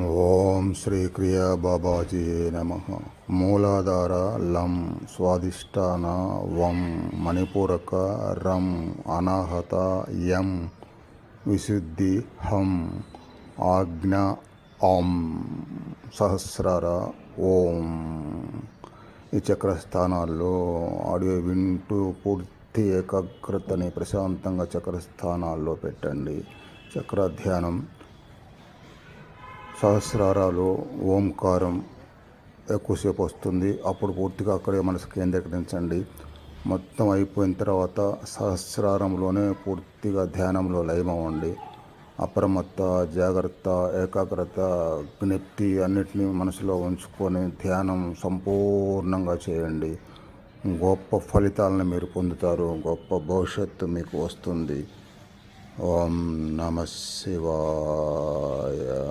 ఓం శ్రీ క్రియా బాబాజీ నమ. మూలాధార లం స్వాదిష్టాన వం మణిపూరక రం అనాహత యం విశుద్ధి హం ఆజ్ఞ ఓం సహస్రార ఓం ఈ చక్రస్థానాల్లో ఆడియో వింటూ పూర్తి ఏకాగ్రతని ప్రశాంతంగా చక్రస్థానాల్లో పెట్టండి. చక్ర ధ్యానం సహస్రారాలు ఓంకారం ఎక్కువసేపు వస్తుంది. అప్పుడు పూర్తిగా అక్కడే మనసు కేంద్రీకరించండి. మొత్తం అయిపోయిన తర్వాత సహస్రారంలోనే పూర్తిగా ధ్యానంలో లయమవ్వండి. అప్రమత్త జాగ్రత్త ఏకాగ్రత జ్ఞప్తి అన్నిటినీ మనసులో ఉంచుకొని ధ్యానం సంపూర్ణంగా చేయండి. గొప్ప ఫలితాలను మీరు పొందుతారు. గొప్ప భవిష్యత్తు మీకు వస్తుంది. ఓం నమ శివాయ.